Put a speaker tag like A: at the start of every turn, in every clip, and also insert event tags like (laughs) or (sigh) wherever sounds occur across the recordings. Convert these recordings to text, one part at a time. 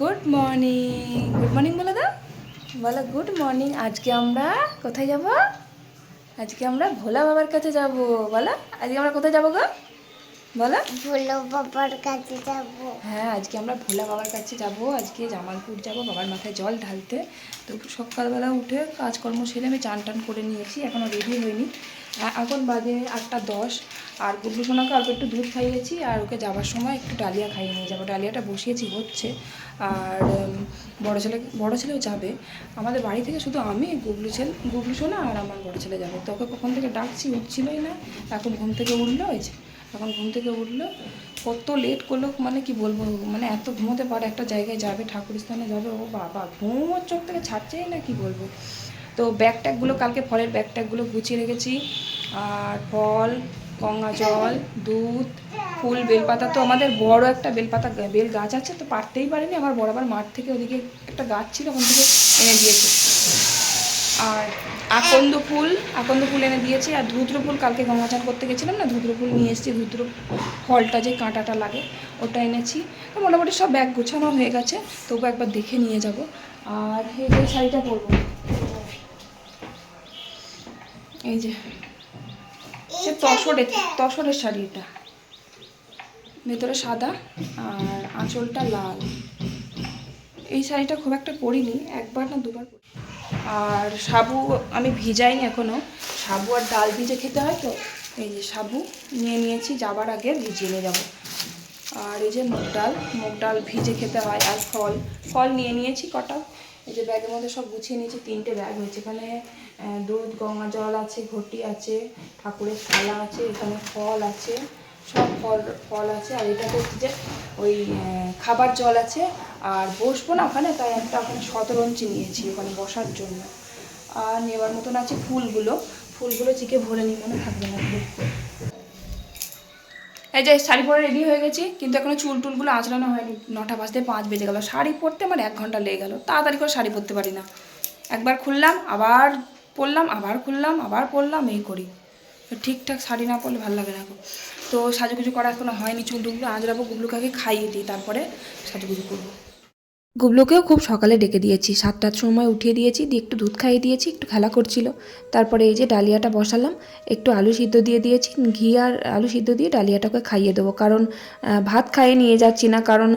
A: Good morning. Good morning বলো দাও। বলো গুড মর্নিং। আজকে আমরা কোথায় যাব? আজকে আমরা ভোলা বাবার কাছে যাব। বলো আজকে আমরা কোথায় যাব গো? বলো।
B: ভোলা বাবার কাছে যাব।
A: হ্যাঁ আজকে আমরা ভোলা বাবার কাছে যাব। আজকে জামালপুর যাব বাবার মাথায় জল ঢালতে। তো সকালবেলা উঠে কাজকর্ম সেরে আমি চান টান করে নিয়েছি। এখনও রেডি হইনি এ- এখন বাজে আটটা দশ, আর গুড্ডু সোনাকে অল্প একটু দুধ খাইয়েছি, আর ওকে যাওয়ার সময় একটু ডালিয়া খাইয়ে নিয়ে যাব। ডালিয়াটা বসিয়েছি, হচ্ছে। আর বড় ছেলে, বড়ো ছেলেও যাবে। আমাদের বাড়ি থেকে শুধু আমি গুগলু ছেলে গুগলু সোনা আর আমার বড় ছেলে যাবে। তো ওকে কখন থেকে ডাকছি উঠছিলই না, এখন ঘুম থেকে উঠল হয়েছে এখন ঘুম থেকে উঠল। কত লেট করল মানে কি বলব মানে এত ঘুমোতে পারে, একটা জায়গায় যাবে, ঠাকুর স্থানে যাবে, ও বাবা, ঘুম ওর চোখ থেকে ছাড়ছেই না, কি বলব। তো ব্যাগ ট্যাগগুলো কালকে ফলের ব্যাগ ট্যাগগুলো গুছিয়ে রেখেছি। আর ফল, গঙ্গা জল, দুধ, ফুল, বেলপাতা তো আমাদের বড় একটা বেলপাতা, বেল গাছ আছে তো পারতেই পারিনি। আমার বরাবর মাঠ থেকে ওদিকে একটা গাছ ছিল, ওখান থেকে এনে দিয়েছে। আর আকন্দ ফুল আকন্দ ফুল এনে দিয়েছি। আর ধুদ্র ফুল, কালকে গঙ্গা চান করতে গেছিলাম না, ধুদ্র ফুল নিয়ে এসেছি। ধুদ্র ফলটা যে কাঁটাটা লাগে, ওটা এনেছি। তো মোটামুটি সব ব্যাগ গোছানো হয়ে গেছে, তবু একবার দেখে নিয়ে যাব। আর এই শাড়িটা পরবো। এই যে, সে তসরের তসরের শাড়ি এটা। ভেতরে সাদা আর আঁচলটা লাল। এই শাড়িটা খুব একটা পরিনি, একবার না দুবার আর সাবু আমি ভিজাইনি এখনও সাবু আর ডাল ভিজে খেতে হয় তো, এই যে সাবু নিয়ে নিয়েছি, যাবার আগে ভিজিয়ে নিয়ে যাব। আর এই যে মুগ ডাল মুগ ডাল ভিজে খেতে হয় আর ফল। ফল নিয়ে নিয়েছি কটা। এই যে ব্যাগের মধ্যে সব গুছিয়ে নিয়েছি, তিনটে ব্যাগ হয়েছে। এখানে দুধ, গঙ্গা জল আছে, ঘটি আছে, ঠাকুরের থালা আছে, এখানে ফল আছে, সব ফল ফল আছে, আর এটা হচ্ছে যে ওই খাবার জল আছে, আর বসবো না ওখানে, তাই একটা ওখানে শতরঞ্চি নিয়েছি ওখানে বসার জন্য। আর নেওয়ার মতন আছে ফুলগুলো ফুলগুলো চিকে ভরে নিই, মনে থাকবে না। এই যে শাড়ি পরে রেডি হয়ে গেছি, কিন্তু এখনও চুল টুলগুলো আঁচড়ানো হয়নি, নটা বাজতে পাঁচ বেজে গেল। শাড়ি পরতে আমার এক ঘণ্টা লেগে গেল, তাড়াতাড়ি করে শাড়ি পরতে পারি না। একবার খুললাম, আবার পরলাম, আবার খুললাম, আবার পরলাম, এই করি ঠিকঠাক শাড়ি না পরলে ভালো লাগে না। তো সাজুগুজু করা এখনও হয়নি চুল টুকলো আজ রাখব গুবলুকাকে খাইয়ে দিই, তারপরে সাজুগুজু করব গুবলুকেও খুব সকালে ডেকে দিয়েছি। সাতটার সময় উঠিয়ে দিয়েছি, দিয়ে একটু দুধ খাইয়ে দিয়েছি, একটু খেলা করছিল। তারপরে এই যে ডালিয়াটা বসালাম, একটু আলু সিদ্ধ দিয়ে দিয়েছি, ঘি আর আলু সিদ্ধ দিয়ে ডালিয়াটাকে খাইয়ে দেবো। কারণ ভাত খাইয়ে নিয়ে যাচ্ছি না, কারণ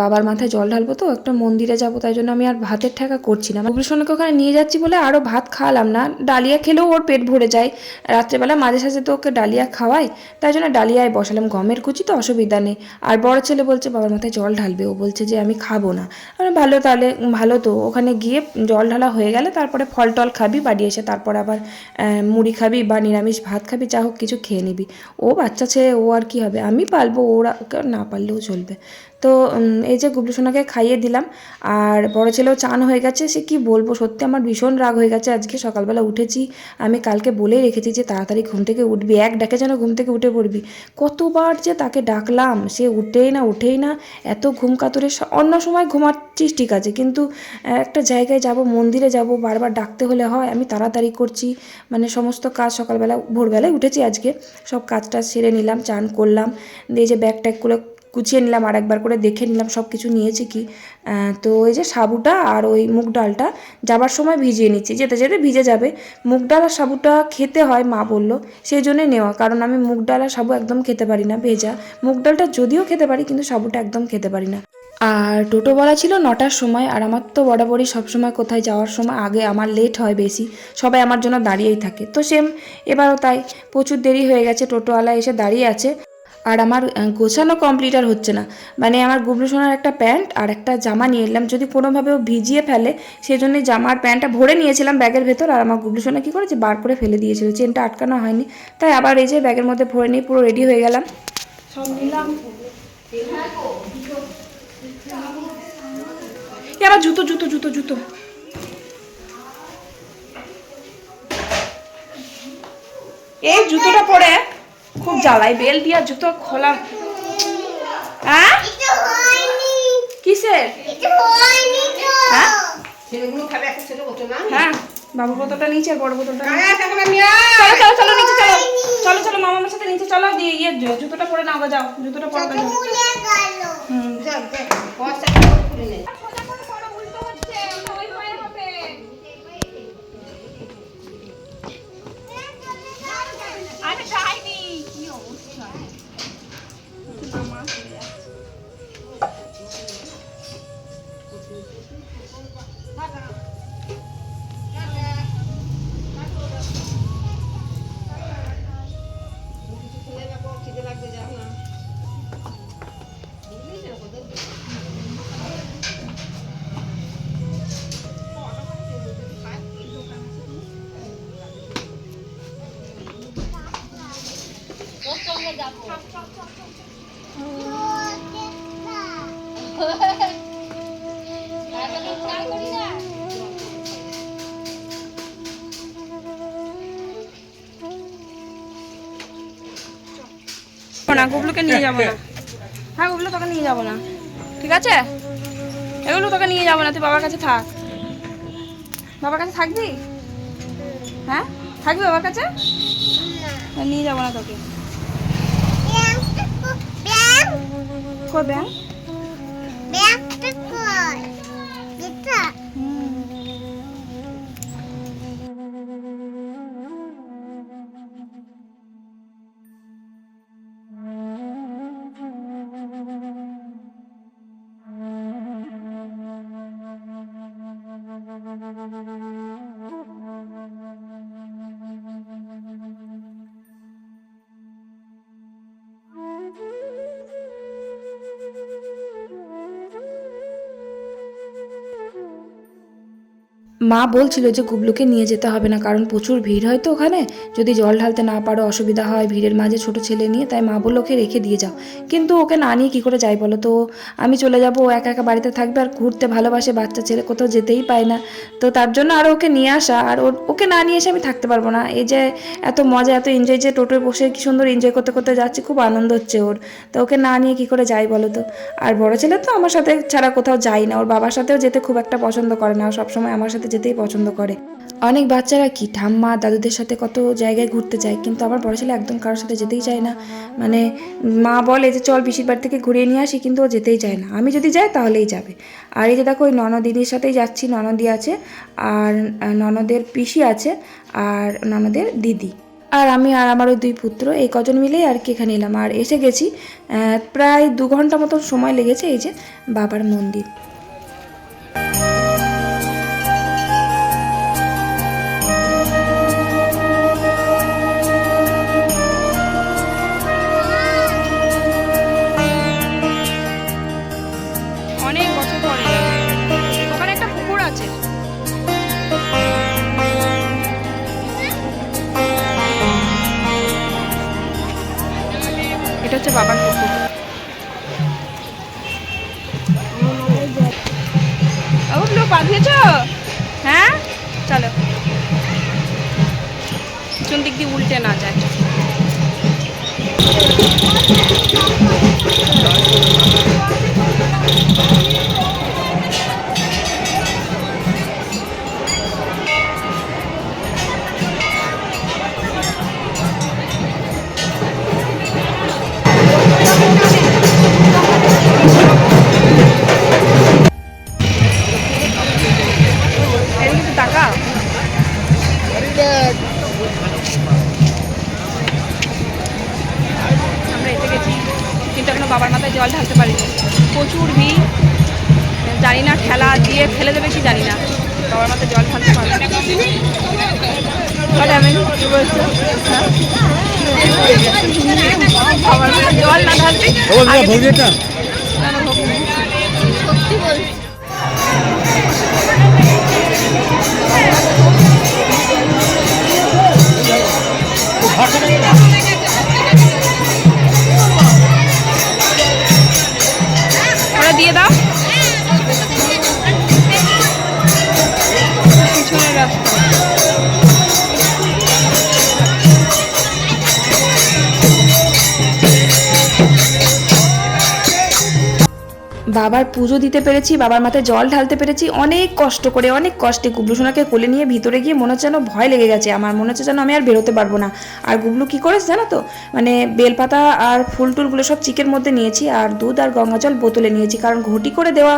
A: বাবার মাথায় জল ঢালবো তো, একটা মন্দিরে যাব, তাই জন্য আমি আর ভাতের ঠেকা করছি না। গুবলুসোনাকে ওখানে নিয়ে যাচ্ছি বলে আরও ভাত খাওয়ালাম না। ডালিয়া খেলেও ওর পেট ভরে যায়। রাত্রেবেলা মাঝে সাঝে তো ওকে ডালিয়া খাওয়াই, তাই জন্য ডালিয়ায় বসালাম। গমের কুচি তো অসুবিধা নেই। আর বড় ছেলে বলছে, বাবার মাথায় জল ঢালবে। ও বলছে যে, আমি খাব না। ভালো তাহলে, ভালো তো। ওখানে গিয়ে জল ঢালা হয়ে গেলে তারপরে ফল টল খাবি, বাড়ি এসে তারপর আবার মুড়ি খাবি বা নিরামিষ ভাত খাবি, যা হোক কিছু খেয়ে নিবি। ও বাচ্চা ছেলে, ও আর কি হবে? আমি পালবো ওরা না পারলেও চলবে। তো এই যে গুবলু সোনাকে খাইয়ে দিলাম, আর বড় ছেলেও চান হয়ে গেছে, সে কি বলব? সত্যি আমার ভীষণ রাগ হয়ে গেছে। আজকে সকালবেলা উঠেছি, আমি কালকে বলেই রেখেছি যে তাড়াতাড়ি ঘুম থেকে উঠবি, এক ডাকে যেন ঘুম থেকে উঠে পড়বি। কতবার যে তাকে ডাকলাম, সে উঠেই না উঠেই না, এত ঘুম কাতরে অন্য সময় ঘুমাচ্ছিস ঠিক আছে, কিন্তু একটা জায়গায় যাব, মন্দিরে যাব, বারবার ডাকতে হলে হয়, আমি তাড়াতাড়ি করছি মানে সমস্ত কাজ সকালবেলা, ভোরবেলায় উঠেছি আজকে, সব কাজটা সেরে নিলাম, চান করলাম দিয়ে যে ব্যাগ ট্যাগগুলো গুছিয়ে নিলাম আর একবার করে দেখে নিলাম সব কিছু নিয়েছি কি? তো ওই যে সাবুটা আর ওই মুগ ডালটা যাবার সময় ভিজিয়ে নিচ্ছি, যেতে যেতে ভিজে যাবে। মুগ ডাল আর সাবুটা খেতে হয়, মা বলল সেই জন্যই নেওয়া, কারণ আমি মুগ ডাল আর সাবু একদম খেতে পারি না, ভেজা। মুগ ডালটা যদিও খেতে পারি, কিন্তু সাবুটা একদম খেতে পারি না। আর টোটো বলা ছিল নটার সময়, আর আমার তো বরাবরই সবসময় কোথায় যাওয়ার সময় আগে আমার লেট হয় বেশি, সবাই আমার জন্য দাঁড়িয়েই থাকে। তো সেম এবারও তাই, প্রচুর দেরি হয়ে গেছে, টোটোওয়ালা এসে দাঁড়িয়ে আছে। আর আমার গোছানো কমপ্লিট আর হচ্ছে না। মানে আমার গুবলু সোনার একটা প্যান্ট আর একটা জামা নিয়ে এলাম। যদি কোনোভাবে ও ভিজিয়ে ফেলে সেই জন্যই জামা আর প্যান্টটা ভরে নিয়েছিলাম ব্যাগের ভেতর। আর আমার গুবলু সোনা কী করেছে? বার করে ফেলে দিয়েছিল। চেনটা আটকানো হয়নি। তাই আবার এই যে ব্যাগের মধ্যে ভরে নিয়ে পুরো রেডি হয়ে গেলাম। সব নিলাম। এ আবার জুতো জুতো জুতো জুতো। এই জুতোটা পরে খুব জ্বালাই বেল দিয়া জুতো খোলা হ্যাঁ? কিসের?
B: এটা
A: হ্যাঁ? হ্যাঁ বাবু বোতলটা নিচে আর বড় বোতলটা।
C: হ্যাঁ
A: চলো চলো চলো নিচে চলো। চলো চলো মামার সাথে নিচে চলো দিয়ে ইয়ে জুতোটা পরে নাও যাও জুতোটা পরে যাও। হুম।
C: না,
A: গুবলুকে নিয়ে যাব না। হ্যাঁ গুবলু তোকে নিয়ে যাব না। ঠিক আছে? এগুলো তোকে নিয়ে যাব না, তুই বাবার কাছে থাক। বাবার কাছে থাকবি? হ্যাঁ? থাকবি বাবার কাছে? নিয়ে যাব না তোকে।
B: ব্যাং
A: মা বলছিল যে গুবলুকে নিয়ে যেতে হবে না, কারণ প্রচুর ভিড় হয় তো ওখানে। যদি জল ঢালতে না পারো, অসুবিধা হয়, ভিড়ের মাঝে ছোট ছেলে নিয়ে, তাই মা বলল, ওকে রেখে দিয়ে যাও। কিন্তু ওকে না নিয়ে কী করে যাই বলো তো? আমি চলে যাব, ও একা একা বাড়িতে থাকবে, আর ঘুরতে ভালোবাসে বাচ্চা ছেলে, কোথাও যেতেই পায় না। তো তার জন্য আরও ওকে নিয়ে আসা, আর ওকে না নিয়ে এসে আমি থাকতে পারব না। এই যে এত মজা, এত এনজয় যে টোটোয় বসে কি সুন্দর এনজয় করতে করতে যাচ্ছে, খুব আনন্দ হচ্ছে ওর। তো ওকে না নিয়ে কী করে যাই বলো তো? আর বড় ছেলে তো আমার সাথে ছাড়া কোথাও যাই না, ওর বাবার সাথেও যেতে খুব একটা পছন্দ করে না সবসময় আমার সাথে যেতেই পছন্দ করে। অনেক বাচ্চারা কি, ঠাম্মা, দাদুদের সাথে কত জায়গায় ঘুরতে যায়, কিন্তু আমার বড় ছেলে একদম কারোর সাথে যেতেই চায় না। মানে মা বলে যে, চল পিসির বাড়ি থেকে ঘুরিয়ে নিয়ে আসি, কিন্তু ও যেতেই চায় না। আমি যদি যাই, তাহলেই যাবে। আর এই যে দেখো, ওই ননদিদির সাথেই যাচ্ছি, ননদি আছে, আর ননদের পিসি আছে, আর ননদের দিদি। আর আমি আর আমার ওই দুই পুত্র, এই কজন মিলেই আর কি এখানে এলাম। আর এসে গেছি প্রায় দু ঘণ্টা মতো সময় লেগেছে এই যে বাবার মন্দির। বাঁধিয়েছ হ্যাঁ? চলো। পিছন দিক দিয়ে উল্টে না যায়। এদিকে জল না ঢালতে পুজো দিতে পেরেছি, বাবার মাথায় জল ঢালতে পেরেছি, অনেক কষ্ট করে, অনেক কষ্টে গুবলু সোনাকে কোলে নিয়ে ভিতরে গিয়ে মনে হচ্ছে যেন ভয় লেগে গেছে, আমার মনে হচ্ছে যেন আমি আর বেরোতে পারব না। আর গুবলু কী করেছে জানো তো? মানে বেলপাতা আর ফুল টুলগুলো সব চিকের মধ্যে নিয়েছি, আর দুধ আর গঙ্গা জল বোতলে নিয়েছি, কারণ ঘটি করে দেওয়া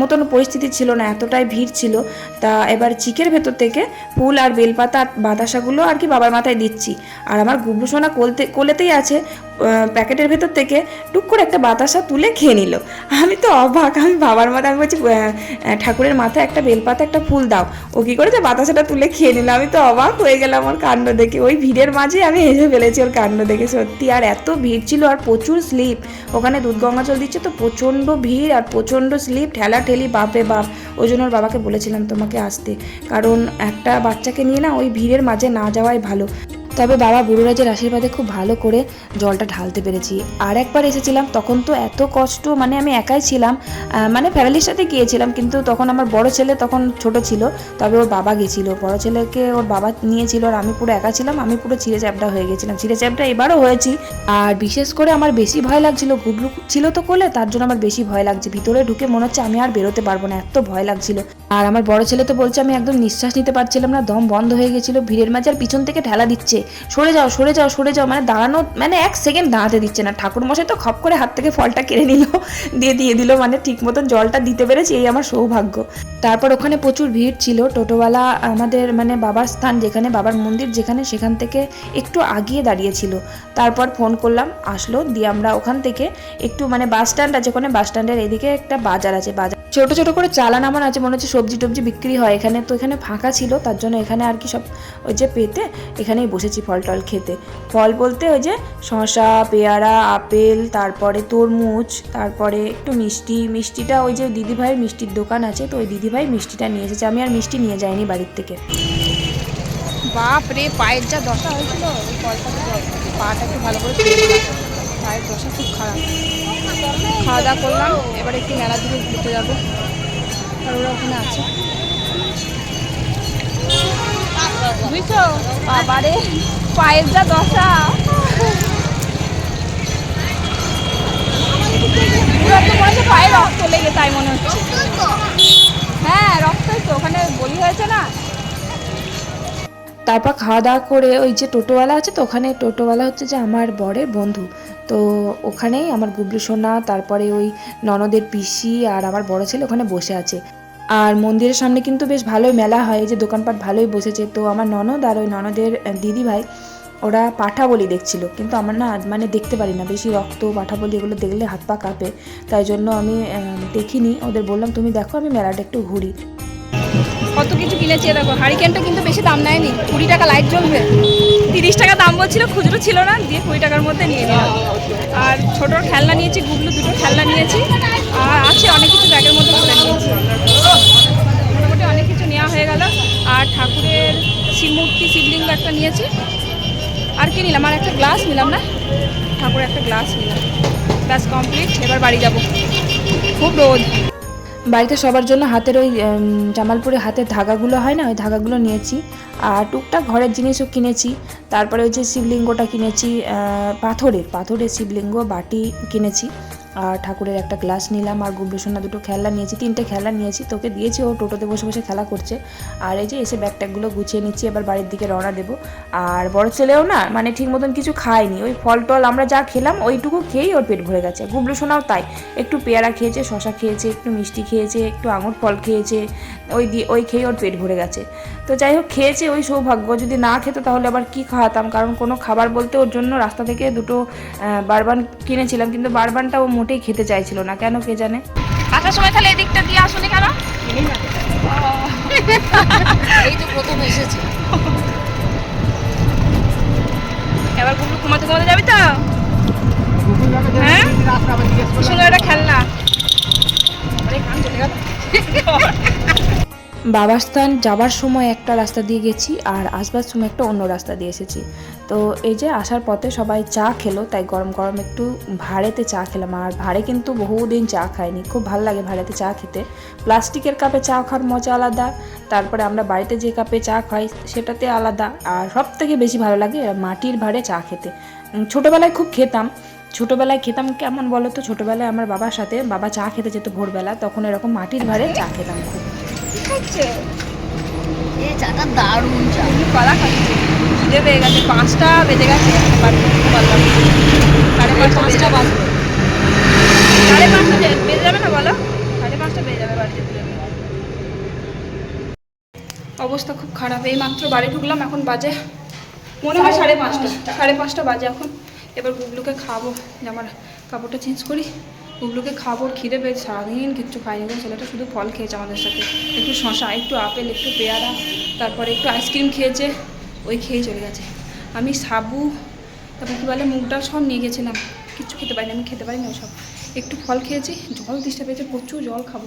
A: মতন পরিস্থিতি ছিল না, এতটাই ভিড় ছিল। তা এবার চিকের ভেতর থেকে ফুল আর বেলপাতা বাতাসাগুলো আর কি বাবার মাথায় দিচ্ছি। আর আমার গুবলু সোনা কোলতে, কোলেতেই আছে প্যাকেটের ভেতর থেকে টুক করে একটা বাতাসা তুলে খেয়ে নিল। আমি তো অবাক, আমি বাবার মাথায় আমি বলছি ঠাকুরের মাথায় একটা বেলপাতা, একটা ফুল দাও। ও কী করেছে বাতাসাটা তুলে খেয়ে নিল? আমি তো অবাক হয়ে গেলাম ওর কাণ্ড দেখে। ওই ভিড়ের মাঝে আমি হেসে ফেলেছি ওর কাণ্ড দেখে, সত্যি। আর এত ভিড় ছিল আর প্রচুর স্লিপ। ওখানে দুধ গঙ্গা জল দিচ্ছে তো প্রচণ্ড ভিড় আর প্রচণ্ড স্লিপ। ঠেলা ঠেলি, বাপে বাপ। ওই জন্য ওর বাবাকে বলেছিলাম তোমাকে আসতে। কারণ একটা বাচ্চাকে নিয়ে না ওই ভিড়ের মাঝে না যাওয়াই ভালো। তবে বাবা বুড়োরাজের আশীর্বাদে খুব ভালো করে জলটা ঢালতে পেরেছি। আর একবার এসেছিলাম, তখন তো এত কষ্ট মানে আমি একাই ছিলাম মানে ফ্যামিলির সাথে গিয়েছিলাম, কিন্তু তখন আমার বড় ছেলে তখন ছোট ছিল, তবে ওর বাবা গেছিল। বড় ছেলেকে ওর বাবা নিয়েছিল আর আমি পুরো একা ছিলাম, আমি পুরো ছিঁড়ে চ্যাপটা হয়ে গেছিলাম। ছিঁড়ে চ্যাপটা এবারও হয়েছি। আর বিশেষ করে আমার বেশি ভয় লাগছিল গুবলু ছিল তো কোলে, তার জন্য আমার বেশি ভয় লাগছে। ভিতরে ঢুকে মনে হচ্ছে আমি আর বেরোতে পারব না, এত ভয় লাগছিল। আর আমার বড় ছেলে তো বলছে, আমি একদম নিঃশ্বাস নিতে পারছিলাম না, দম বন্ধ হয়ে গেছিল, ভিড়ের মাঝে আর পিছন থেকে ঠেলা দিচ্ছে। সরে যাও সরে যাও সরে যাও। মানে দাঁড়ানো মানে এক সেকেন্ড দাঁড়াতে দিচ্ছে না। ঠাকুর মশাই তো খপ করে হাত থেকে ফলটা কেড়ে নিল, দিয়ে দিয়ে দিল। মানে ঠিক মতন জলটা দিতে পেরেছি, এই আমার সৌভাগ্য। তারপর ওখানে প্রচুর ভিড় ছিল। টোটোওয়ালা আমাদের মানে বাবার স্থান যেখানে, বাবার মন্দির যেখানে, সেখান থেকে একটু আগিয়ে দাঁড়িয়েছিল। তারপর ফোন করলাম, আসলো। দিয়ে আমরা ওখান থেকে একটু মানে বাস স্ট্যান্ড আছে ওখানে বাস স্ট্যান্ডের এদিকে একটা বাজার আছে। বাজার ছোট ছোট করে চালান আমার আছে, মনে হচ্ছে সবজি টবজি বিক্রি হয়। এখানে তো এখানে ফাঁকা ছিল, তার জন্য এখানে আর কি সব ওই যে পেতে এখানেই বসেছি ফল টল খেতে। ফল বলতে ওই যে শসা, পেয়ারা, আপেল, তারপরে তরমুজ, তারপরে একটু মিষ্টি। মিষ্টিটা ওই যে দিদিভাইয়ের মিষ্টির দোকান আছে, তো ওই দিদিভাই মিষ্টিটা নিয়ে এসেছে। আমি আর মিষ্টি নিয়ে যাইনি বাড়ির থেকে। বাপ রে পায়ের যা দশা হয়েছিল, ওই পাটা একটু ভালো করে। পায়ের দশা খুব খারাপ। খাওয়া দাওয়া করলাম, এবার একটু মেলা দিকে ঘুরতে যাব। আর ওরা ওখানে আছে। বুঝছ? বাবারে, পায়ের যা দশা। রক্ত লেগে, তাই মনে হচ্ছে। হ্যাঁ তো, ওখানে বলি হয়েছে না। তারপর খাওয়া দাওয়া করে ওই যে টোটোওয়ালা আছে তো, ওখানে টোটোওয়ালা হচ্ছে যে আমার বরের বন্ধু। তো ওখানেই আমার গুবলু সোনা, তারপরে ওই ননদের পিসি আর আমার বড় ছেলে ওখানে বসে আছে। আর মন্দিরের সামনে কিন্তু বেশ ভালোই মেলা হয় যে দোকানপাট ভালোই বসেছে। তো আমার ননদ আর ওই ননদের দিদি ভাই ওরা পাঠা বলি দেখছিল। কিন্তু আমার না মানে দেখতে পারি না, বেশি রক্ত পাঠা বলি এগুলো দেখলে হাত পা কাঁপে। তাই জন্য আমি দেখিনি। ওদের বললাম, তুমি দেখো, আমি মেলাটা একটু ঘুরি। কত কিছু কিনেছি দেখো, হারিকেনটা কিন্তু বেশি দাম নেয়নি। কুড়ি টাকা লাইট জ্বলবে। তিরিশ টাকা দাম বলছিল, খুচরো ছিল না, দিয়ে কুড়ি টাকার মধ্যে নিয়ে নিলাম। আর ছোটোর খেলনা নিয়েছি, গুগলু দুটো খেলনা নিয়েছি, আর আছে অনেক কিছু ব্যাগের মধ্যে ভরে নিয়েছি। মোটামুটি অনেক কিছু নেওয়া হয়ে গেল, আর ঠাকুরের শিব মূর্তি শিবলিঙ্গ একটা নিয়েছি। আর কি নিলাম? আর একটা গ্লাস নিলাম না? ঠাকুরের একটা গ্লাস নিলাম। ব্যাস কমপ্লিট এবার বাড়ি যাব। খুব রোদ। বাড়িতে সবার জন্য হাতের ওই জামালপুরে হাতের ধাগাগুলো হয় না? ওই ধাগাগুলো নিয়েছি। আর টুকটাক ঘরের জিনিসও কিনেছি। তারপরে ওই যে শিবলিঙ্গটা কিনেছি পাথরের পাথরের শিবলিঙ্গ বাটি কিনেছি। আর ঠাকুরের একটা গ্লাস নিলাম আর গুবলু সোনা দুটো খেলনা নিয়েছি, তিনটে খেলনা নিয়েছি। তোকে দিয়েছি, ও টোটোতে বসে বসে খেলা করছে। আর এই যে এসে ব্যাগ ট্যাগগুলো গুছিয়ে নিচ্ছি, এবার বাড়ির দিকে রওনা দেবো। আর বড় ছেলেও না মানে ঠিক মতন কিছু খায়নি। ওই ফল টল আমরা যা খেলাম, ওইটুকু খেয়েই ওর পেট ভরে গেছে। গুবলু সোনাও তাই, একটু পেয়ারা খেয়েছে শশা খেয়েছে, একটু মিষ্টি খেয়েছে, একটু আঙুর ফল খেয়েছে ওই দিয়ে ওই খেয়ে ওর পেট ভরে গেছে। তো যাই হোক খেয়েছে ওই সৌভাগ্য। যদি না খেত তাহলে আবার কি খাওয়াতাম? কারণ কোনো খাবার বলতে ওর জন্য রাস্তা থেকে দুটো বারবান কিনেছিলাম কিন্তু বারবানটা ও মোটেই খেতে চাইছিল না। কেন কে জানে? আসার সময় তাহলে এদিকটা দিয়ে আসুনি কেন?
C: এই তো প্রথম এসেছে।
A: এবার ঘুমাতে ঘুমাতে যাবি তো? হ্যাঁ? কি সুন্দর একটা খেলনা। চলে গেল। (laughs) বাবার স্থান যাবার সময় একটা রাস্তা দিয়ে গেছি আর আসবার সময় একটা অন্য রাস্তা দিয়ে এসেছি। তো এই যে আসার পথে সবাই চা খেলো, তাই গরম গরম একটু ভাড়েতে চা খেলাম। আর ভাড়ে কিন্তু বহুদিন চা খাইনি, খুব ভালো লাগে ভাড়েতে চা খেতে। প্লাস্টিকের কাপে চা খাওয়ার মজা আলাদা, তারপরে আমরা বাড়িতে যে কাপে চা খাই সেটাতে আলাদা। আর সব থেকে বেশি ভালো লাগে মাটির ভাড়ে চা খেতে। ছোটোবেলায় খুব খেতাম।
C: ছোটোবেলায় খেতাম কেমন বলো তো ছোটোবেলায় আমার বাবার সাথে বাবা চা খেতে যেত ভোরবেলা, তখন এরকম মাটির ভারে চা খেতাম খুব।
D: এই চাটা দারুণ চা।
C: কলা খাচ্ছি। খিদে পেয়ে গেছে। পাঁচটা বেজে গেছে পারলাম সাড়ে পাঁচটা বেজে
D: পাঁচটা
C: যাবে। সাড়ে পাঁচটা বেজে যাবে না বলো? সাড়ে পাঁচটা বেজে যাবে। অবস্থা খুব খারাপ। এই মাত্র বাড়ি ঢুকলাম এখন বাজে মনে হয় সাড়ে পাঁচটা। সাড়ে পাঁচটা বাজে এখন। এবার গুগলুকে খাব আমার কাপড়টা চেঞ্জ করি। গুগলুকে খাব খিদে পেয়েছে সারাদিন কিচ্ছু খাইনি ছেলেটা শুধু ফল খেয়েছে আমাদের সাথে। একটু শশা একটু আপেল একটু পেয়ারা তারপরে একটু আইসক্রিম খেয়েছে ওই খেয়েই চলে গেছে। আমি সাবু তারপর কী বলে মুগ ডাল সব নিয়ে গেছিলাম। কিচ্ছু খেতে পারিনি আমি খেতে পারিনি ওসব। একটু ফল খেয়েছি জল দিশটা পেয়েছে প্রচুর জল খাব।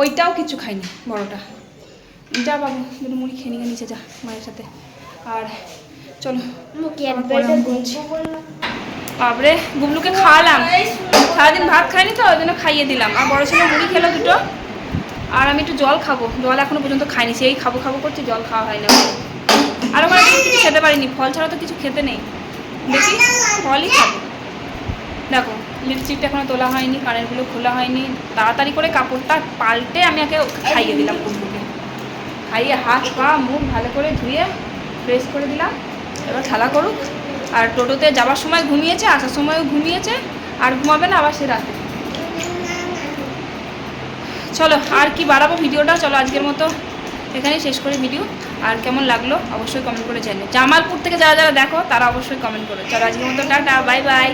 C: ওইটাও কিছু খাইনি বড়টা। যা বাবু দুটো মুড়ি খেয়ে নিয়ে নিচে যা মায়ের সাথে। আর চলো আমি ঘুমছি। বাবরে গুবলুকে খাওয়ালাম। সারাদিন ভাত খাইনি তো, ওই জন্য খাইয়ে দিলাম। আর বড় ছেলে মুড়ি খেলো দুটো। আর আমি একটু জল খাব। জল এখনও পর্যন্ত খাইনি। সেই খাব খাব করছি, জল খাওয়া হয় না। আর ওখানে কিছু খেতে পারিনি। ফল ছাড়া তো কিছু খেতে নেই। দেখি, ফলই খাব। দেখো লিপস্টিকটা এখনও তোলা হয়নি, কানেরগুলো খোলা হয়নি। তাড়াতাড়ি করে কাপড়টা পাল্টে আমি ওকে খাইয়ে দিলাম কুকুরকে খাইয়ে হাত, পা, মুখ ভালো করে ধুয়ে ফ্রেশ করে দিলাম। এবার খেলা করুক। আর টোটোতে যাওয়ার সময় ঘুমিয়েছে, আসার সময়ও ঘুমিয়েছে, আর ঘুমাবে না আবার সে রাতে। চলো, আর কি বাড়াবো ভিডিওটা? চলো আজকের মতো এখানেই শেষ করে ভিডিও। আর কেমন লাগল অবশ্যই কমেন্ট করে জানিও। জামালপুর থেকে যারা যারা দেখো, তারা অবশ্যই কমেন্ট করো। চলো আজকের মতো টাটা বাই বাই